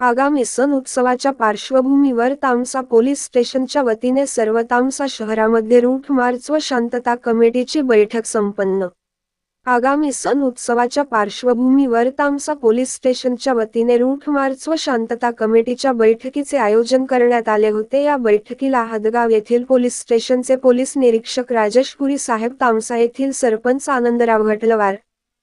आगामी सण उत्सवाच्या पार्श्वभूमीवर तामसा पोलीस स्टेशनच्या वतीने सर्व तामसा शहरामध्ये रूट मार्च व शांतता कमिटीची बैठक संपन्न. आगामी सण उत्सवाच्या पार्श्वभूमीवर तामसा पोलीस स्टेशनच्या वतीने रूट मार्च व शांतता कमिटीच्या बैठकीचे आयोजन करण्यात आले होते. या बैठकीला हदगाव येथील पोलीस स्टेशनचे पोलीस निरीक्षक राजेश पुरी साहेब तामसा येथील सरपंच आनंदराव घटलवार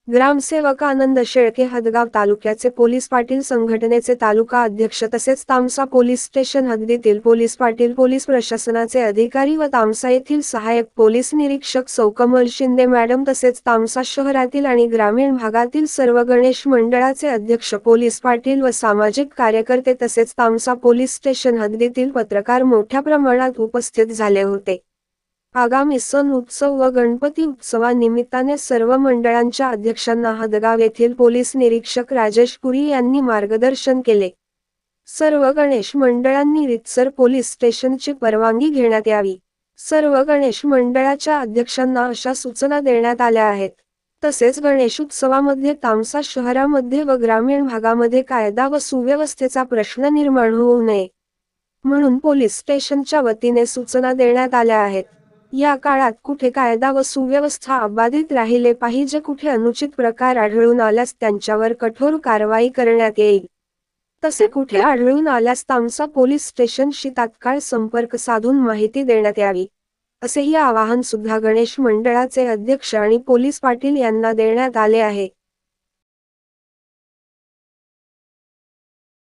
ग्रामसेवक आनंद शेळके हदगाव तालुक्याचे पोलीस पाटील संघटनेचे तालुका अध्यक्ष तसेच तामसा पोलीस स्टेशन हद्दीतील पोलीस पाटील पोलीस प्रशासनाचे अधिकारी व तामसा येथील सहाय्यक पोलीस निरीक्षक सौकमल शिंदे मॅडम तसेच तामसा शहरातील आणि ग्रामीण भागातील सर्व गणेश मंडळाचे अध्यक्ष पोलीस पाटील व सामाजिक कार्यकर्ते तसेच तामसा पोलीस स्टेशन हद्दीतील पत्रकार मोठ्या प्रमाणात उपस्थित झाले होते. आगामी सण उत्सव व गणपती उत्सवानिमित्ताने सर्व मंडळांच्या अध्यक्षांना हदगाव येथील पोलीस निरीक्षक राजेश पुरी यांनी मार्गदर्शन केले. सर्व गणेश मंडळांनी रितसर पोलीस स्टेशनची परवानगी घेण्यात यावी. सर्व गणेश मंडळाच्या अध्यक्षांना अशा सूचना देण्यात आल्या आहेत. तसेच गणेश उत्सवामध्ये तामसा शहरामध्ये व ग्रामीण भागामध्ये कायदा व सुव्यवस्थेचा प्रश्न निर्माण होऊ नये. म्हणून पोलीस स्टेशनच्या वतीने सूचना देण्यात आल्या आहेत. या काळात कुठे कायदा व सुव्यवस्था अबाधित राहिले पाहिजे कुठे अनुचित प्रकार आढळून आल्यास त्यांच्यावर कठोर कारवाई करण्यात येईल. तसे कुठे आढळून आल्यास तामसा पोलीस स्टेशनशी तात्काळ संपर्क साधून माहिती देण्यात यावी असेही आवाहन सुद्धा गणेश मंडळाचे अध्यक्ष आणि पोलीस पाटील यांना देण्यात आले आहे.